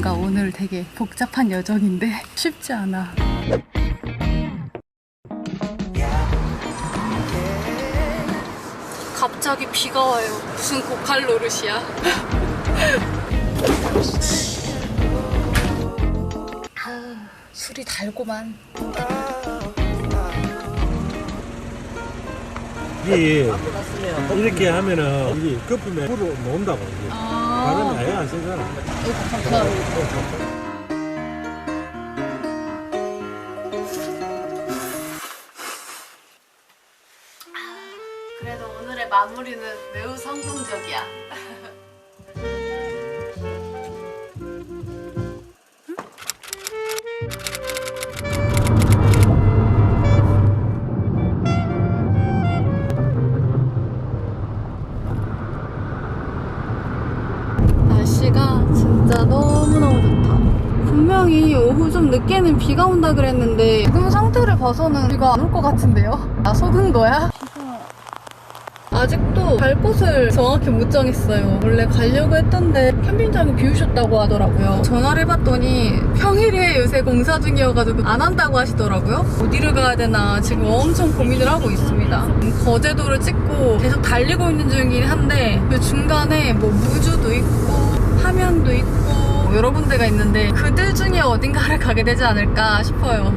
뭔가 오늘 되게 복잡한 여정인데 쉽지 않아. 갑자기 비가 와요. 무슨 고칼 노릇이야. 아, 술이 달고만. 이게 이렇게 하면은 이게 거품에 불어 놓는다고 이게 바람이 아, 아예 안 세잖아. 감사합니다. 그래도 오늘의 마무리는 매우 성공적이야. 늦게는 비가 온다 그랬는데 지금 상태를 봐서는 비가 안 올 것 같은데요? 나 속은 거야? 아직도 갈 곳을 정확히 못 정했어요. 원래 가려고 했던데 캠핑장이 비우셨다고 하더라고요. 전화를 해봤더니 평일에 요새 공사 중이어가지고 안 한다고 하시더라고요. 어디를 가야 되나 지금 엄청 고민을 하고 있습니다. 음, 거제도를 찍고 계속 달리고 있는 중이긴 한데 그 중간에 뭐 무주도 있고 함양도 있고 여러 군데가 있는데 그들 어딘가를 가게 되지 않을까 싶어요.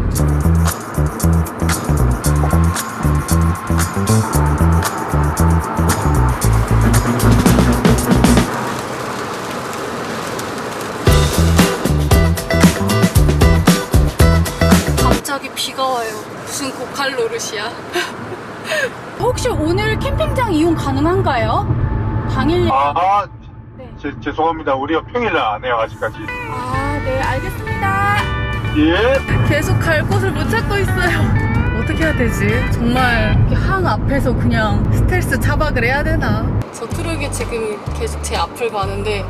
갑자기 비가 와요. 무슨 고칼 노릇이야. 혹시 오늘 캠핑장 이용 가능한가요? 당일 아, 네. 제, 죄송합니다. 우리가 평일날 안 해요, 아직까지. 아, 네, 알겠습니다. 예? 계속 갈 곳을 못 찾고 있어요. 어떻게 해야 되지? 정말 이렇게 항 앞에서 그냥 스텔스 차박을 해야 되나? 저 트럭이 지금 계속 제 앞을 가는데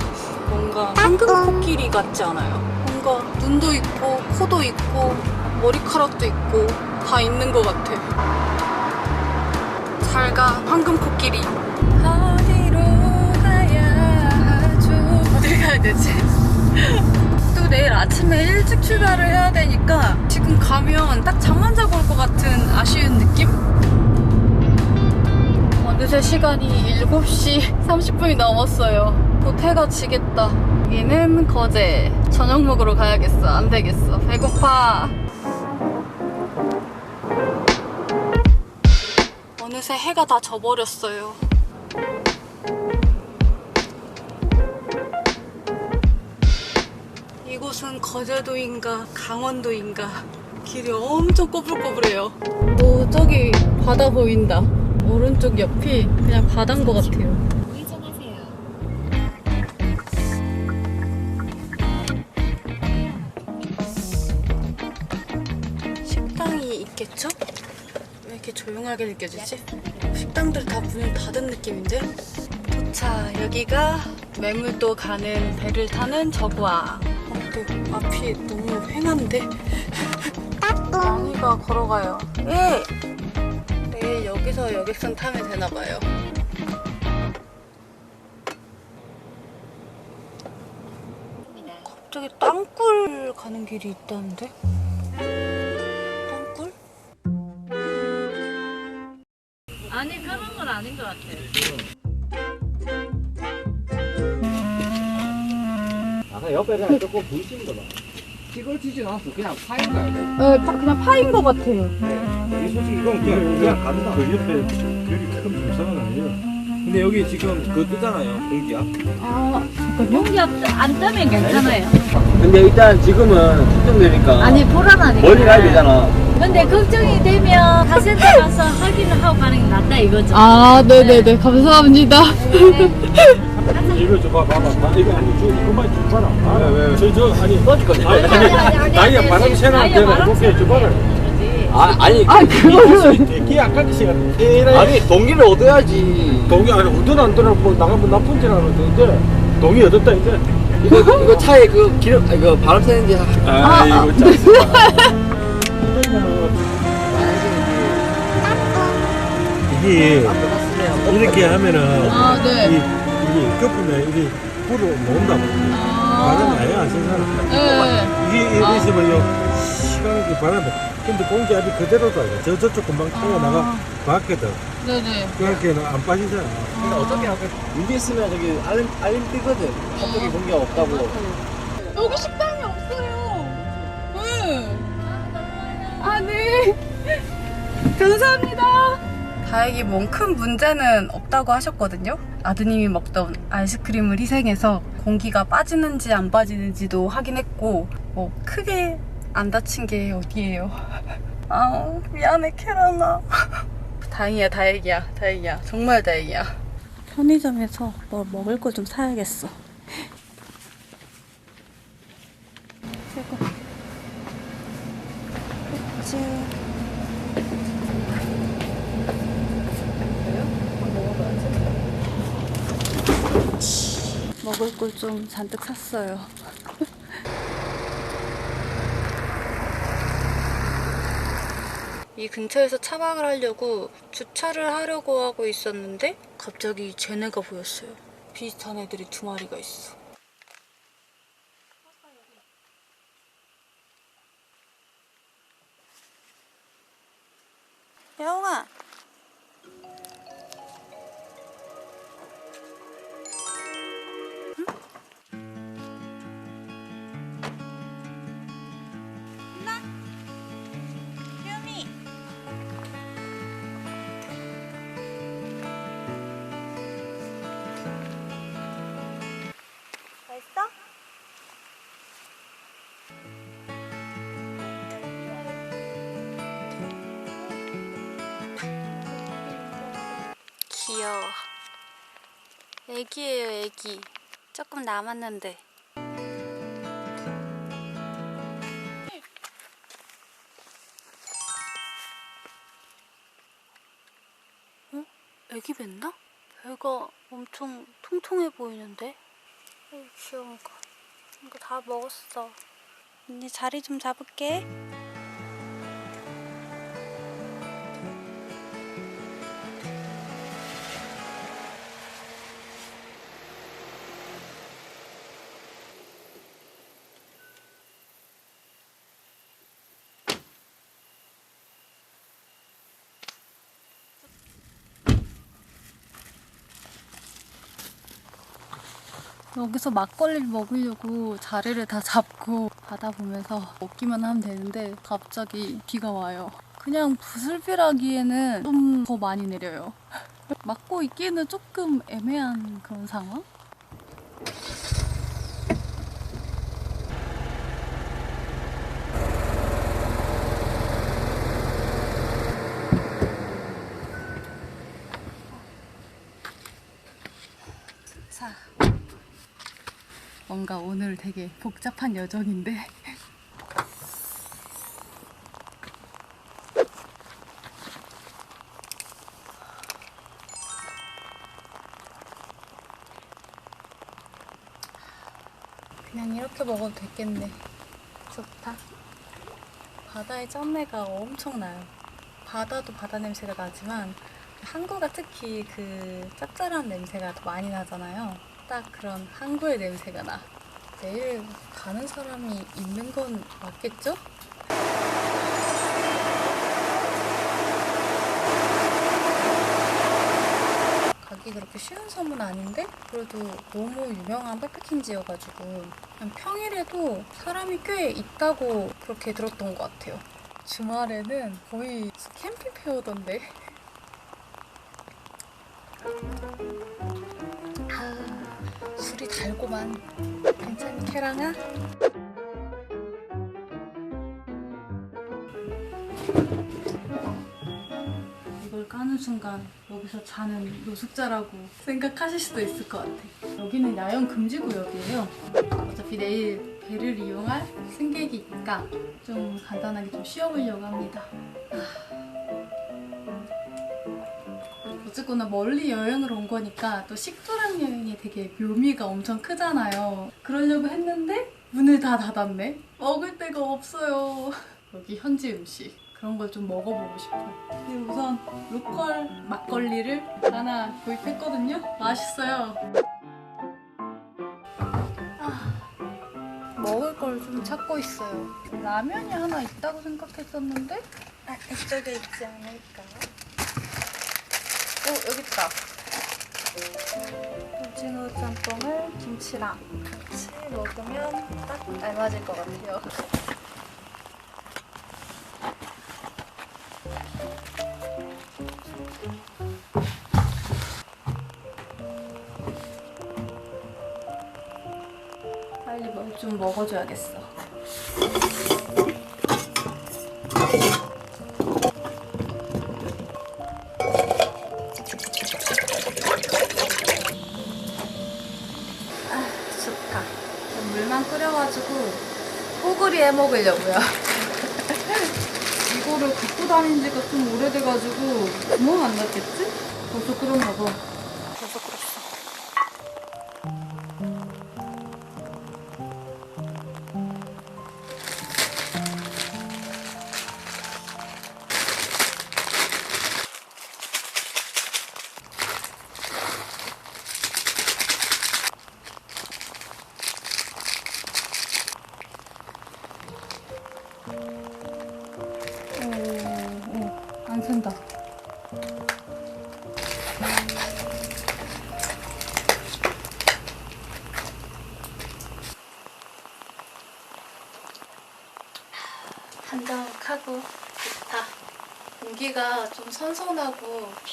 뭔가 황금 코끼리 같지 않아요? 뭔가 눈도 있고 코도 있고 머리카락도 있고 다 있는 것 같아. 잘 가, 황금 코끼리. 어디로 가야 하죠? 어딜 가야 되지? 또 내일 아침에 일찍 출발을 해야 되니까 지금 가면 딱 잠만 자고 올 것 같은 아쉬운 느낌? 어느새 시간이 7시 30분이 넘었어요. 곧 해가 지겠다. 여기는 거제. 저녁 먹으러 가야겠어. 안 되겠어. 배고파. 어느새 해가 다 져버렸어요. 이곳은 거제도인가 강원도인가 길이 엄청 꼬불꼬불해요. 오 저기 바다 보인다. 오른쪽 옆이 그냥 바다인 것 같아요. 식당이 있겠죠? 왜 이렇게 조용하게 느껴지지? 식당들 다 문을 닫은 느낌인데? 자, 여기가 매물도 가는 배를 타는 저구아. 어, 근데 앞이 너무 휑한데? 양이가 걸어가요. 예! 내일 여기서 여객선 타면 되나봐요. 갑자기 땅굴 가는 길이 있다는데? 땅굴? 아니 그런 건 아닌 것 같아요. 아까 옆에는 조금 부딪힌 거다. 찌글지진 않았어. 그냥 파인 거야. 네, 파- 그냥 파인 것 같아요. 이 솔직히 이건 그냥, 그냥 간다. 그 옆에 여기 큰 불상은 아니에요. 근데 여기 지금 그거 뜨잖아요. 공기야. 아, 용기 안 뜨면 괜찮아요. 근데 일단 지금은 수정되니까 아니 불안하니까. 멀리 가야 되잖아. 근데 걱정이 되면 카센터 가서 확인을 하고 가는 게 낫다 이거죠. 아, 네네네. 감사합니다. 이거 줘봐, 봐 봐. 이거 아니, 저 이것만 줘봐라. 아, 왜, 왜? 저, 저, 아니. 아니, 아니, 나이가 바람 새나 바람 이렇게 줘봐라. 아, 아니. 아, 그거를. 되게 아까기 시간. 아니, 동기를 얻어야지. 동이 아니, 어떤 안 들어, 뭐, 나가면 나쁜 짓 하는데, 이제. 동이 얻었다, 이제. 이거, 이거 차에 그 기름, 아, 이거 바람 새는지. 아, 이거 참. 이게 이렇게 하면은 아, 네. 이, 이게 거품에 이게 불을 놓는다고. 바람이 아예 안 세잖아. 네. 이게 이래 있으면요, 시간이 바람에. 근데 공기 압이 그대로다. 이거. 저, 저쪽 금방 튀어나가 봤거든. 네네. 그러니까 안 빠지잖아. 근데 어차피 아까 여기 있으면 저기 알림, 알림 뜨거든. 한쪽에 공기가 없다고. 여기 식당이 없어요. 네. 아, 네. 감사합니다. 다행히 뭔 큰 문제는 없다고 하셨거든요. 아드님이 먹던 아이스크림을 희생해서 공기가 빠지는지 안 빠지는지도 확인했고, 뭐 크게 안 다친 게 어디예요. 아 미안해 캐라나. 다행이야, 다행이야, 다행이야. 정말 다행이야. 편의점에서 뭐 먹을 거 좀 사야겠어. 최고. 그치. 먹을 걸 좀 잔뜩 샀어요. 이 근처에서 차박을 하려고 주차를 하려고 하고 있었는데 갑자기 쟤네가 보였어요. 비슷한 애들이 두 마리가 있어. 애기예요, 애기. 조금 남았는데. 어? 애기 뱉나? 배가 엄청 통통해 보이는데? 아이 귀여운 거. 이거 다 먹었어. 언니 자리 좀 잡을게. 여기서 막걸리를 먹으려고 자리를 다 잡고 바다 보면서 먹기만 하면 되는데 갑자기 비가 와요. 그냥 부슬비라기에는 좀 더 많이 내려요. 막고 있기에는 조금 애매한 그런 상황? 자, 뭔가 오늘 되게 복잡한 여정인데 그냥 이렇게 먹어도 되겠네 좋다 바다의 짠내가 엄청나요 바다도 바다 냄새가 나지만 항구가 특히 그 짭짤한 냄새가 더 많이 나잖아요. 딱 그런 항구의 냄새가 나. 내일 가는 사람이 있는 건 맞겠죠? 가기 그렇게 쉬운 섬은 아닌데 그래도 너무 유명한 백패킹지여가지고 평일에도 사람이 꽤 있다고 그렇게 들었던 것 같아요. 주말에는 거의 캠핑 페어던데. 아, 술이 달고만. 괜찮니, 캐랑아? 이걸 까는 순간 여기서 자는 노숙자라고 생각하실 수도 있을 것 같아. 여기는 야영 금지 구역이에요. 어차피 내일 배를 이용할 승객이니까 좀 간단하게 좀 쉬어보려고 합니다. 어쨌거나 멀리 여행을 온 거니까 또 식도락 여행이 되게 묘미가 엄청 크잖아요. 그러려고 했는데 문을 다 닫았네. 먹을 데가 없어요. 여기 현지 음식 그런 걸 좀 먹어보고 싶어요. 우선 로컬 막걸리를 하나 구입했거든요. 맛있어요. 먹을 걸 좀 찾고 있어요. 라면이 하나 있다고 생각했었는데 아, 이쪽에 있지 않을까? 오 여기 있다. 오징어 짬뽕을 김치랑 같이 먹으면 딱 알맞을 것 같아요. 빨리 뭘 좀 먹어줘야겠어. 해 먹으려고요. 이거를 갖고 다닌 지가 좀 오래돼가지고 구멍 안 났겠지? 벌써 끓었나 봐. 벌써 끓었어.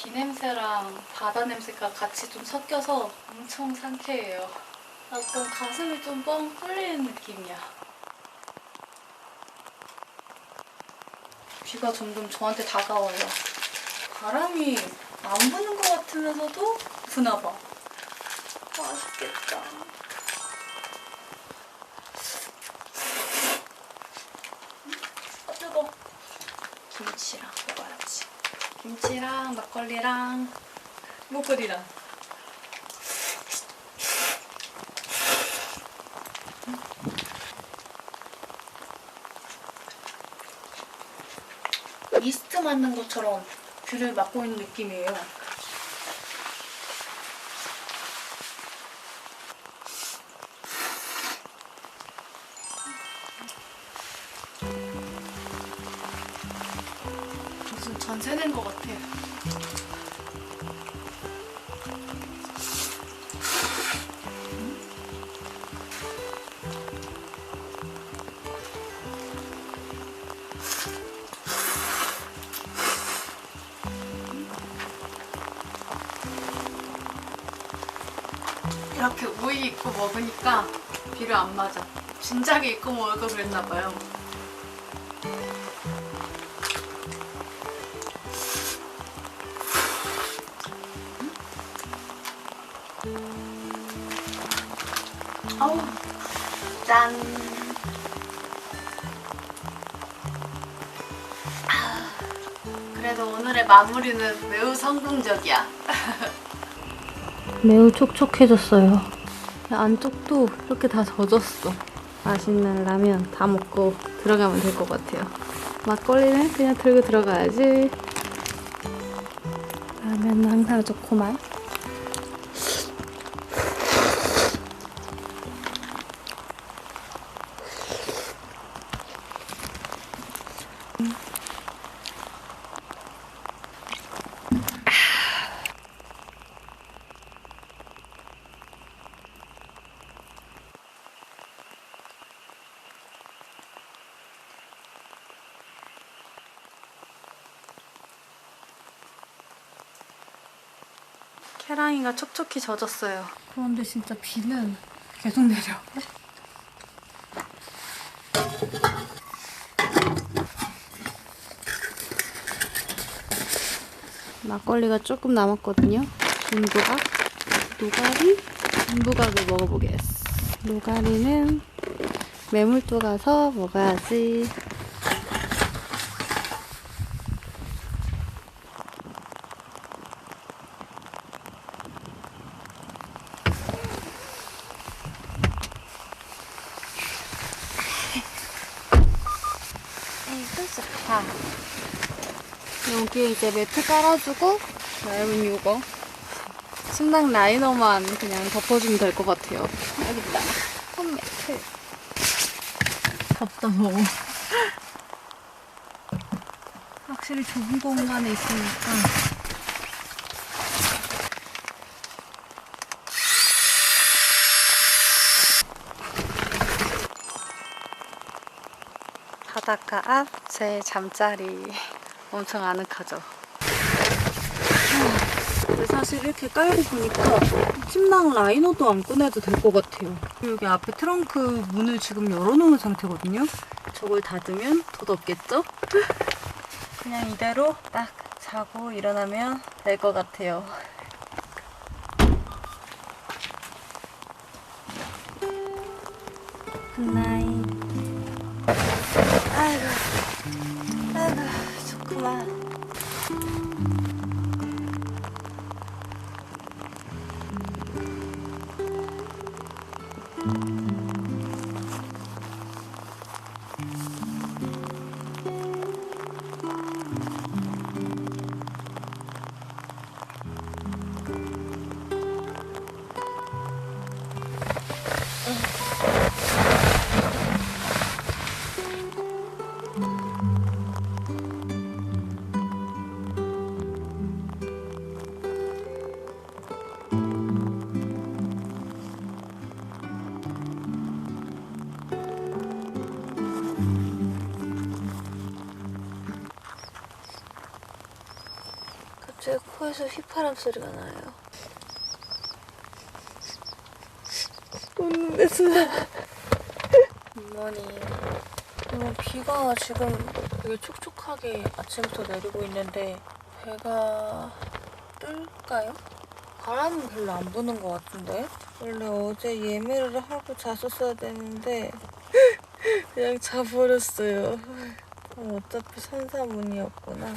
비 냄새랑 바다 냄새가 같이 좀 섞여서 엄청 상쾌해요. 약간 가슴이 좀 뻥 뚫리는 느낌이야. 비가 점점 저한테 다가와요. 바람이 안 부는 것 같으면서도 부나 봐. 맛있겠다. 음, 아, 뜨거. 김치랑 먹어야지. 김치랑 막걸리랑 목걸이랑. 미스트 맞는 것처럼 뷰를 맡고 있는 느낌이에요. 전세 낸것 같아. 이렇게 우이 입고 먹으니까 비를 안 맞아. 진작에 입고 먹을 걸 그랬나 봐요. 아우, 짠. 아, 그래도 오늘의 마무리는 매우 성공적이야. 매우 촉촉해졌어요. 안쪽도 이렇게 다 젖었어. 맛있는 라면 다 먹고 들어가면 될 것 같아요. 막걸리는 그냥 들고 들어가야지. 라면은 항상 좋구만. 캐랑이가 촉촉히 젖었어요. 그런데 진짜 비는 계속 내려. 막걸리가 조금 남았거든요. 중부각, 노가리, 중부각을 먹어보겠어. 노가리는 매물도 가서 먹어야지. 좋다. 여기에 이제 매트 깔아주고 얇은 요거 침낭 라이너만 그냥 덮어주면 될 것 같아요. 여기 있다. 홈 매트. 답다 먹어. 확실히 좁은 공간에 있으니까. 바닷가 앞 제 잠자리 엄청 아늑하죠. 근데 사실 이렇게 깔고 보니까 침낭 라이너도 안 꺼내도 될 것 같아요. 여기 앞에 트렁크 문을 지금 열어놓은 상태거든요. 저걸 닫으면 더 덥겠죠? 그냥 이대로 딱 자고 일어나면 될 것 같아요. 굿나잇. 아이고, 아이고, 좋구만. 코에서 휘파람 소리가 나요. 웃는데 순간. 어머니. 비가 지금 되게 촉촉하게 아침부터 내리고 있는데 배가 뜰까요? 바람은 별로 안 부는 것 같은데? 원래 어제 예매를 하고 잤었어야 되는데 그냥 자버렸어요. 어, 어차피 산사문이었구나.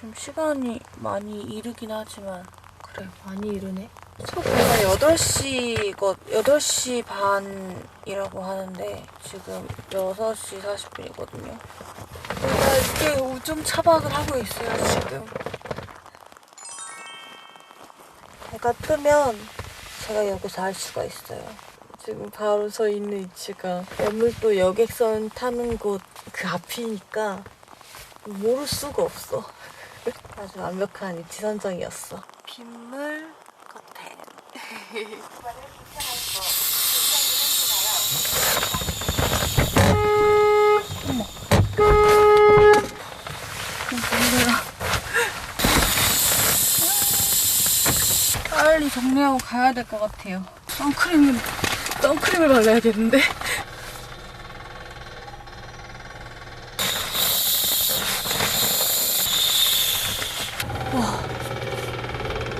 좀 시간이 많이 이르긴 하지만. 그래 많이 이르네. 속배가 8시 것 8시 반이라고 하는데 지금 6시 40분이거든요. 내가 이게 오줌 차박을 하고 있어요 지금. 해가 뜨면 제가 여기서 할 수가 있어요. 지금 바로 서 있는 위치가 매물도 여객선 타는 곳 그 앞이니까 모를 수가 없어 아주 완벽한 위치 선정이었어. 빗물 커튼. 빨리 정리하고 가야 될 것 같아요. 선크림, 선크림을 발라야겠는데?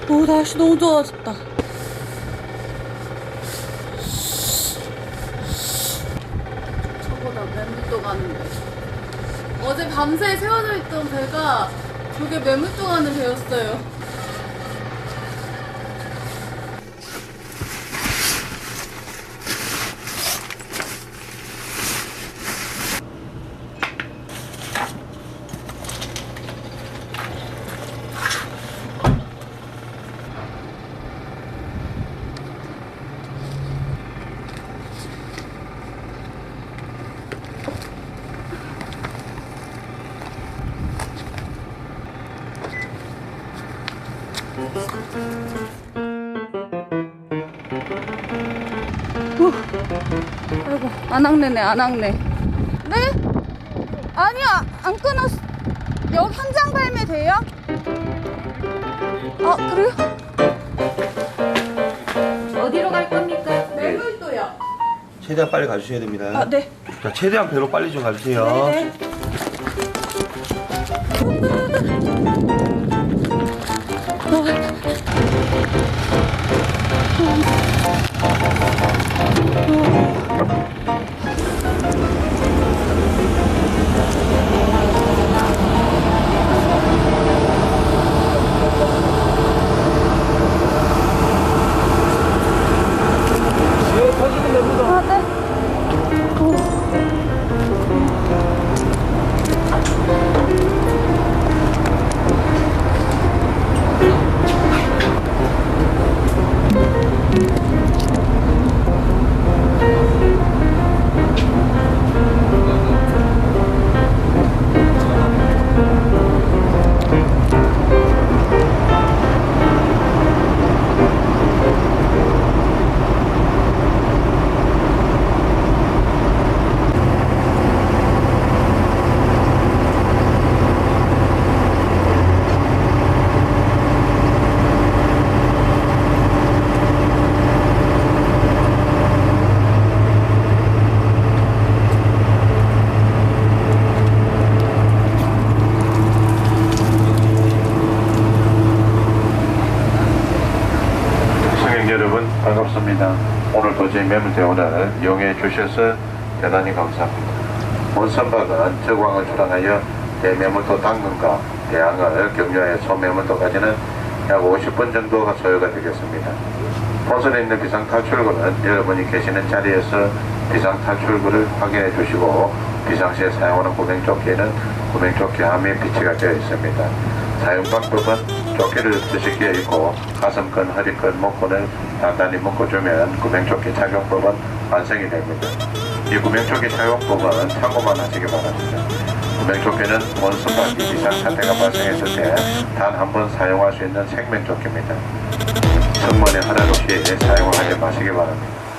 오, 날씨 너무 좋아졌다. 저보다 매물도 가는데. 어제 밤새 세워져 있던 배가 저게 매물도 가는 배였어요. 아이고, 안 악내네, 안 악내. 네? 아니야, 안 끊었어. 여기 현장 발매 돼요? 아, 그래요? 어디로 갈 겁니까? 매물도요. 최대한 빨리 가주셔야 됩니다. 아, 네. 자, 최대한 배로 빨리 좀 가주세요. 네네. 오늘도 제 매물대원을 이용해 주셔서 대단히 감사합니다. 원선박은 저광을 출항하여 대매물도 당근과 대항을 격려해 소매물도까지는 약 50분 정도가 소요가 되겠습니다. 본선에 있는 비상탈출구는 여러분이 계시는 자리에서 비상탈출구를 확인해 주시고 비상시에 사용하는 구명조끼에는 구명조끼 함에 비치가 되어 있습니다. 사용 방법은 조끼를 드시 끼어 있고 가슴끈, 허리끈, 목끈을 단단히 묶어주면 구명조끼 착용법은 완성이 됩니다. 이 구명조끼 착용법은 참고만 하시기 바랍니다. 구명조끼는 원수박이 비상 사태가 발생했을 때 단 한 번 사용할 수 있는 생명조끼입니다. 승무원의 허락 없이 사용을 하지 마시기 바랍니다.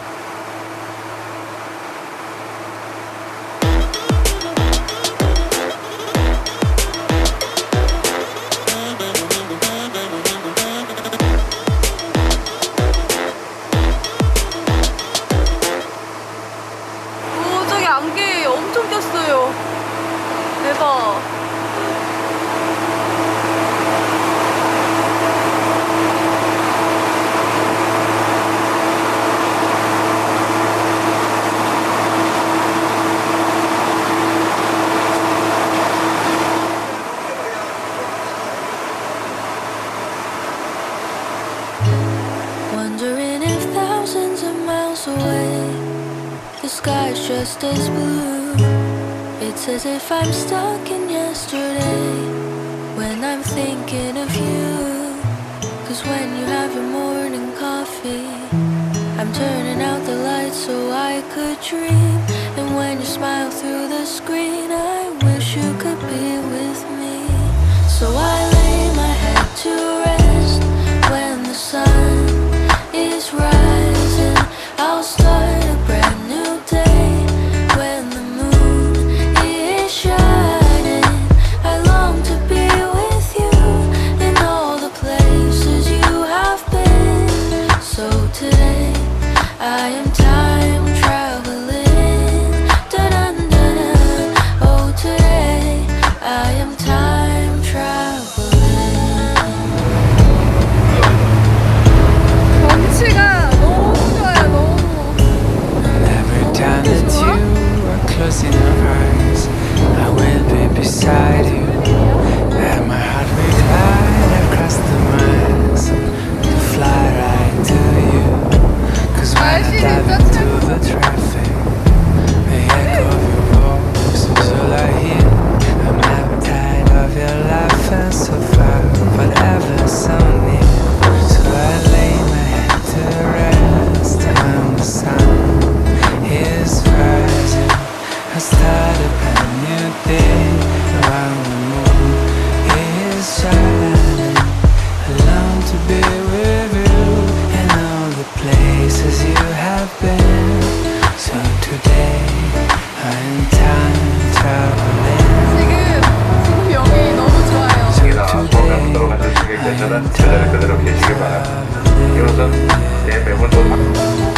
승객께서는 제자리 그